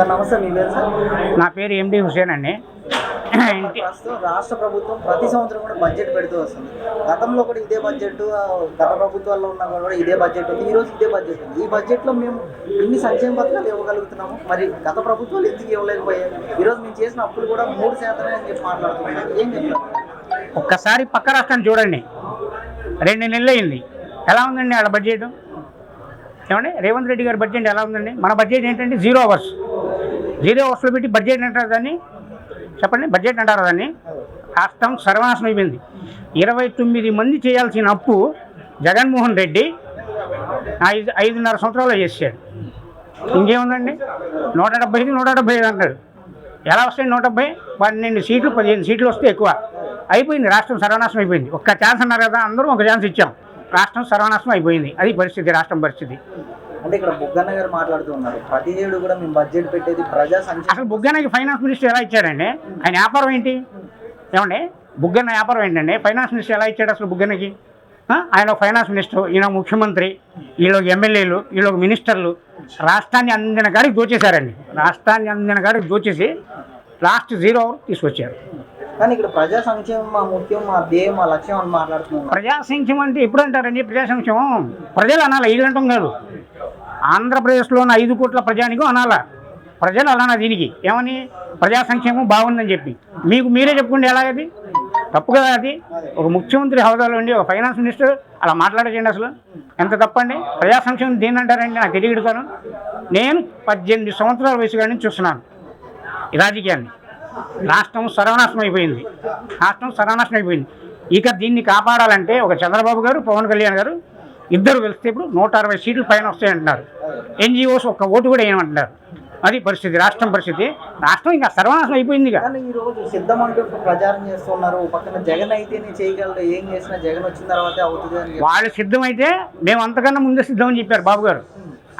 నమస్తే మీ పేరు సార్? నా పేరు ఎండి హుసేన్ అండి. ప్రస్తుతం రాష్ట్ర ప్రభుత్వం ప్రతి సంవత్సరం కూడా బడ్జెట్ పెడుతూ వస్తుంది. గతంలో కూడా ఇదే బడ్జెట్ గత ప్రభుత్వాల్లో ఉన్న కూడా ఇదే బడ్జెట్ ఉంది. ఈ రోజు ఇదే బడ్జెట్ ఉంది. ఈ బడ్జెట్లో మేము ఇన్ని సంక్షేమ పథకాలు ఇవ్వగలుగుతున్నాము. మరి గత ప్రభుత్వాలు ఎందుకు ఇవ్వలేకపోయాయి? ఈ రోజు మేము చేసిన అప్పులు కూడా మూడు శాతమే అని చెప్పి మాట్లాడుతున్నాం ఏం చెప్తారు? ఒక్కసారి పక్క రాష్ట్రాన్ని చూడండి. రెండు నెలలు అయింది. ఎలా ఉందండి వాళ్ళ బడ్జెట్ ఏమండి? రేవంత్ రెడ్డి గారి బడ్జెట్ ఎలా ఉందండి? మన బడ్జెట్ ఏంటంటే జీరో అవర్స్ జీరో అవర్స్లో పెట్టి బడ్జెట్ అంటారు దాన్ని? చెప్పండి బడ్జెట్ అంటారు దాన్ని? రాష్ట్రం సర్వనాశనం అయిపోయింది. ఇరవై తొమ్మిది మంది చేయాల్సిన అప్పు జగన్మోహన్ రెడ్డి ఐదు ఐదున్నర సంవత్సరాలు చేశాడు. ఇంకేముందండి? నూట డెబ్బై ఐదు నూట డెబ్బై ఐదు అంటాడు. ఎలా వస్తాయి నూట డెబ్బై? పన్నెండు సీట్లు పదిహేను సీట్లు వస్తే ఎక్కువ. అయిపోయింది రాష్ట్రం సర్వనాశనం అయిపోయింది. ఒక్క ఛాన్స్ అన్నారు కదా అందరూ ఒక ఛాన్స్ ఇచ్చాం. రాష్ట్రం సర్వనాశనం అయిపోయింది. అది పరిస్థితి రాష్ట్రం పరిస్థితి. అంటే ఇక్కడ బుగ్గన్న గారు మాట్లాడుతూ ఉన్నారు. ప్రతి ఏడు కూడా మేము బడ్జెట్ పెట్టేది ప్రజా సంక్షేమ అసలు బుగ్గనకి ఫైనాన్స్ మినిస్టర్ ఎలా ఇచ్చాడండి? ఆయన వ్యాపారం ఏంటి? ఏమండి? బుగ్గన్న వ్యాపారం ఏంటండి? ఫైనాన్స్ మినిస్టర్ ఎలా ఇచ్చాడు అసలు బుగ్గనకి ఆ? ఆయన ఫైనాన్స్ మినిస్టర్ ఈయన ముఖ్యమంత్రి వీళ్ళు ఎమ్మెల్యేలు వీళ్ళు మినిస్టర్లు రాష్ట్రాన్ని అందిన కాడికి దోచేశారండి. రాష్ట్రాన్ని అందిన కాడికి దోచేసి లాస్ట్ జీరో అవర్ తీసుకొచ్చారు. కానీ ఇక్కడ ప్రజా సంక్షేమం మా ముఖ్యం మా ధ్యేయం మా లక్ష్యం అని మాట్లాడుతున్నాం ప్రజా సంక్షేమం అంటే ఎప్పుడు అంటారండి? ప్రజా సంక్షేమం? ప్రజలు అనాలి వీళ్ళు అంటాం కాదు. ఆంధ్రప్రదేశ్లో ఉన్న ఐదు కోట్ల ప్రజానికం అనాలా. ప్రజలు అలానా దీనికి? ఏమని? ప్రజా సంక్షేమం బాగుందని చెప్పి. మీకు మీరే చెప్పుకోండి ఎలాగది తప్పు కదా అది? ఒక ముఖ్యమంత్రి హోదాలో ఉండి ఒక ఫైనాన్స్ మినిస్టర్ అలా మాట్లాడకండి అసలు. ఎంత తప్పండి? ప్రజా సంక్షేమం దేని అంటారండి నాకు తెలియడుతాను నేను పద్దెనిమిది సంవత్సరాల వయసు కానీ చూస్తున్నాను రాజకీయాన్ని. రాష్ట్రం సర్వనాశనం అయిపోయింది. రాష్ట్రం సర్వనాశనం అయిపోయింది. ఇక దీన్ని కాపాడాలంటే ఒక చంద్రబాబు గారు పవన్ కళ్యాణ్ గారు ఇద్దరు వెళ్తే ఇప్పుడు నూట అరవై సీట్లు పైన వస్తాయంటున్నారు. ఎన్జిఓస్ ఒక్క ఓటు కూడా వేయమంటున్నారు. అది పరిస్థితి రాష్ట్రం పరిస్థితి. రాష్ట్రం ఇంకా సర్వనాశనం అయిపోయింది ఇక కానీ ఈ రోజు సిద్ధం అంటూ ప్రచారం చేస్తున్నారు. పక్కన జగన్ అయితేనే చేయగలరు. ఏం చేసినా జగన్ వచ్చిన తర్వాతే అవుతుంది. వాళ్ళు సిద్ధమైతే మేము అంతకన్నా ముందే సిద్ధం అని చెప్పారు బాబు గారు.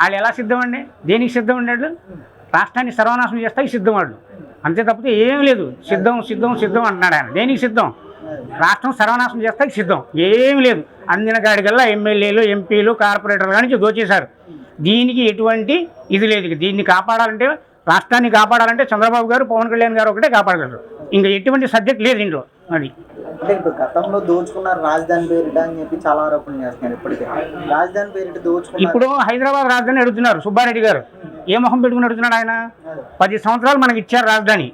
వాళ్ళు ఎలా సిద్ధం అండి దేనికి సిద్ధం ఉన్నాడు రాష్ట్రాన్ని సర్వనాశనం చేస్తాయి సిద్ధం వాళ్ళు. అంతే తప్పితే ఏం లేదు. సిద్ధం సిద్ధం సిద్ధం అంటున్నాడు ఆయన. దేనికి సిద్ధం? రాష్ట్రం సర్వనాశనం చేస్తాయి సిద్ధం. ఏం లేదు. అందిన కాడికల్లా ఎమ్మెల్యేలు ఎంపీలు కార్పొరేటర్ల నుంచి దోచేశారు. దీనికి ఎటువంటి ఇది లేదు. దీన్ని కాపాడాలంటే రాష్ట్రాన్ని కాపాడాలంటే చంద్రబాబు గారు పవన్ కళ్యాణ్ గారు ఒకటే కాపాడగలరు. ఇంకా ఎటువంటి సబ్జెక్ట్ లేదు ఇంట్లో అది. అంటే ఇప్పుడు గతంలో దోచుకున్నారు రాజధాని పేరిట అని చెప్పి చాలా ఆరోపణలు చేస్తున్నారు ఇప్పటికే. రాజధాని పేరిట దోచుకున్నారు ఇప్పుడు హైదరాబాద్ రాజధాని అడుగుతున్నారు సుబ్బారెడ్డి గారు. ఏ మొహం పెట్టుకుని అడుగుతున్నాడు ఆయన? పది సంవత్సరాలు మనకి ఇచ్చారు రాజధాని.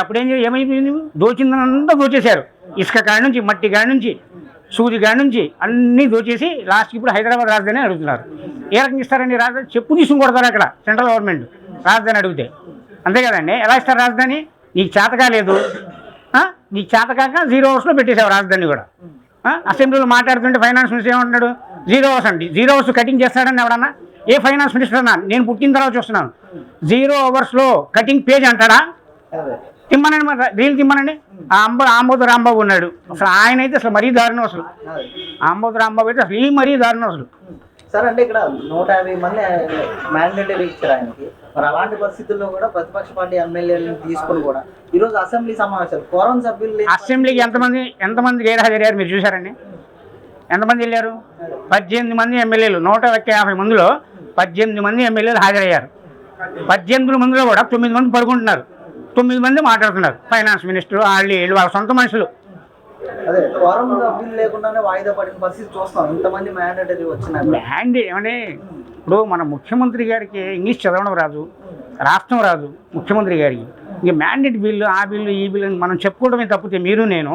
అప్పుడేం ఏమైపోయింది దోచిందంతా దోచేశారు. ఇసుక కాడి నుంచి మట్టి కాడి నుంచి సూది కాడి నుంచి అన్నీ దోచేసి లాస్ట్కి ఇప్పుడు హైదరాబాద్ రాజధాని అడుగుతున్నారు. ఏ రకంగా ఇస్తారండి రాజధాని? చెప్పు తీసుకుని కొడతారు అక్కడ సెంట్రల్ గవర్నమెంట్ రాజధాని అడిగితే. అంతే కదండి ఎలా ఇస్తారు రాజధాని? నీకు చేతకా లేదు. ఆ? నీకు చేతకాక జీరో అవర్స్లో పెట్టేసావు రాజధాని కూడా. అసెంబ్లీలో మాట్లాడుతుంటే ఫైనాన్స్ మినిస్టర్ ఏమంటున్నాడు? జీరో అవర్స్ అండి. జీరో అవర్స్ కటింగ్ చేస్తాడని ఎవడన్నా? ఏ ఫైనాన్స్ మినిస్టర్ అన్నా? నేను పుట్టిన తర్వాత చూస్తున్నాను. జీరో అవర్స్లో కటింగ్ పేజ్ అంటాడా? తిమ్మనండి మరి రీల్ తిమ్మనండి. ఆ అంబ ఆంబోతు రాంబాబు ఉన్నాడు. అసలు ఆయన అయితే అసలు మరీ దారుణం అసలు. ఆంబోతు రాంబాబు అయితే అసలు ఈ మరీ దారుణం అసలు. సార్ అంటే ఇక్కడ నూట యాభై మంది మ్యాండేటరీ ఇచ్చారు ఆయనకి. మరి అలాంటి పరిస్థితుల్లో కూడా ప్రతిపక్ష పార్టీ ఎమ్మెల్యేలను తీసుకొని కూడా ఈరోజు అసెంబ్లీ సమావేశాలు కోరం సభ్యులు అసెంబ్లీకి ఎంతమంది ఎంతమంది గైర్ హాజరయ్యారు మీరు చూసారండి ఎంతమంది వెళ్ళారు? పద్దెనిమిది మంది ఎమ్మెల్యేలు నూట యాభై మందిలో పద్దెనిమిది మంది ఎమ్మెల్యేలు హాజరయ్యారు. పద్దెనిమిది మందిలో కూడా తొమ్మిది మంది పడుకుంటున్నారు. తొమ్మిది మంది మాట్లాడుతున్నారు. ఫైనాన్స్ మినిస్టర్ వాళ్ళు వీళ్ళు వాళ్ళ సొంత మనుషులు. ల్యాండ్ ఏమంటే ఇప్పుడు మన ముఖ్యమంత్రి గారికి ఇంగ్లీష్ చదవడం రాదు రాష్ట్రం రాదు ముఖ్యమంత్రి గారికి. ఇంక మ్యాండేట్ బిల్లు ఆ బిల్లు ఈ బిల్లు మనం చెప్పుకోవడమే తప్పితే మీరు నేను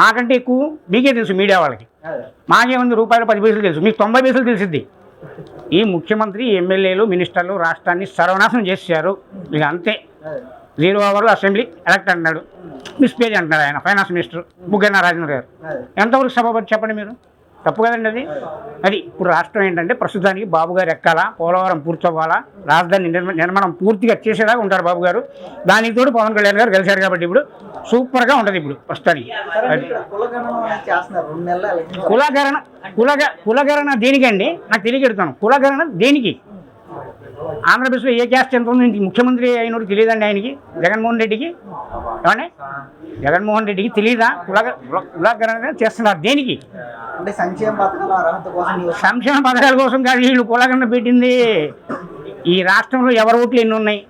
మాకంటే ఎక్కువ మీకే తెలుసు మీడియా వాళ్ళకి. మాకేముంది రూపాయలు పది పైసలు తెలుసు. మీకు తొంభై పైసలు తెలిసిద్ది. ఈ ముఖ్యమంత్రి ఎమ్మెల్యేలు మినిస్టర్లు రాష్ట్రాన్ని సర్వనాశనం చేశారు ఇక అంతే. జీరో అవర్లో అసెంబ్లీ ఎలక్ట్ అంటున్నాడు. మిస్పేజ్ అంటున్నాడు ఆయన ఫైనాన్స్ మినిస్టర్ బుగ్గన్న రాజేంద్ర గారు. ఎంతవరకు సభాపతి చెప్పండి మీరు? తప్పు కదండి అది? అది ఇప్పుడు రాష్ట్రం ఏంటంటే ప్రస్తుతానికి బాబు గారు ఎక్కాలా పోలవరం పూర్తవ్వాలా రాజధాని నిర్మ- నిర్మాణం పూర్తిగా చేసేదాకా ఉంటారు బాబు గారు. దానికి తోడు పవన్ కళ్యాణ్ గారు గెలిచారు కాబట్టి ఇప్పుడు సూపర్గా ఉంటుంది ఇప్పుడు ప్రస్తుతానికి. కులగరణ కులగ కులగరణ దేనికండి? నాకు తెలియకెడతాను కులగరణ దేనికి? ఆంధ్రప్రదేశ్లో ఏ క్యాస్ట్ ఎంత ఉంది? ముఖ్యమంత్రి అయినోడు తెలియదండి ఆయనకి జగన్మోహన్ రెడ్డికి. ఏమండి? జగన్మోహన్ రెడ్డికి తెలియదా కులగ కుల- కులగరణ చేస్తున్నారు. దేనికి? సంక్షేమ పథకాల కోసం ఈ సంక్షేమ పథకాల కోసం కాదు వీళ్ళు కులగరణ పెట్టింది. ఈ రాష్ట్రంలో ఎవరి ఓట్లు ఎన్ని ఉన్నాయి?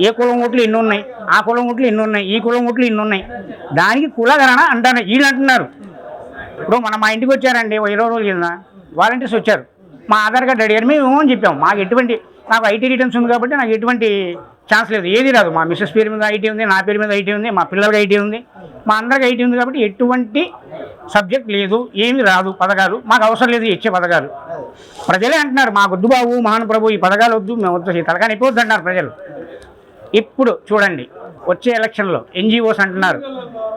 ఏ కులం ఓట్లు ఎన్ని ఉన్నాయి? ఆ కులం ఓట్లు ఎన్ని ఉన్నాయి? ఈ కులం ఓట్లు ఎన్ని ఉన్నాయి? దానికి కులగరణ అంటారు. వీళ్ళు అంటున్నారు. ఇప్పుడు మన మా ఇంటికి వచ్చారండి ఇరవై రోజుల కింద. వాలంటీర్స్ వచ్చారు. మా ఆధార్ కార్డు అడిగారు మేము ఏమో అని చెప్పాం. మాకు ఎటువంటి నాకు ఐటీ రిటర్న్స్ ఉంది కాబట్టి నాకు ఎటువంటి ఛాన్స్ లేదు. ఏది రాదు. మా మిస్సెస్ పేరు మీద ఐటీ ఉంది నా పేరు మీద ఐటీ ఉంది మా పిల్లలకి ఐటీ ఉంది. మా అందరికి ఐటీ ఉంది కాబట్టి ఎటువంటి సబ్జెక్ట్ లేదు. ఏమి రాదు. పథకాలు మాకు అవసరం లేదు ఇచ్చే పథకాలు. ప్రజలే అంటున్నారు మా వద్దు బాబు మహాన్ ప్రభు ఈ పథకాలు వద్దు మేము వద్దు తలకాని అయిపోవద్దు అంటున్నారు ప్రజలు. ఇప్పుడు చూడండి వచ్చే ఎలక్షన్లో ఎన్జిఓస్ అంటున్నారు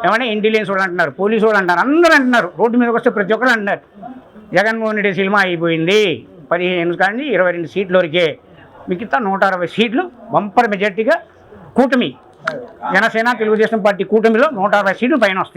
ఏమైనా ఇంటెలిజెన్స్ వాళ్ళు అంటున్నారు పోలీసు వాళ్ళు అంటారు అందరూ అంటున్నారు. రోడ్డు మీదకి వస్తే ప్రతి ఒక్కరు అంటున్నారు. జగన్మోహన్ రెడ్డి సినిమా అయిపోయింది. పదిహేను కానీ ఇరవై రెండు సీట్ల వరకే. మిగతా నూట అరవై సీట్లు బంపర్ మెజార్టీగా కూటమి. జనసేన తెలుగుదేశం పార్టీ కూటమిలో నూట అరవై సీట్లు పైన వస్తాయి.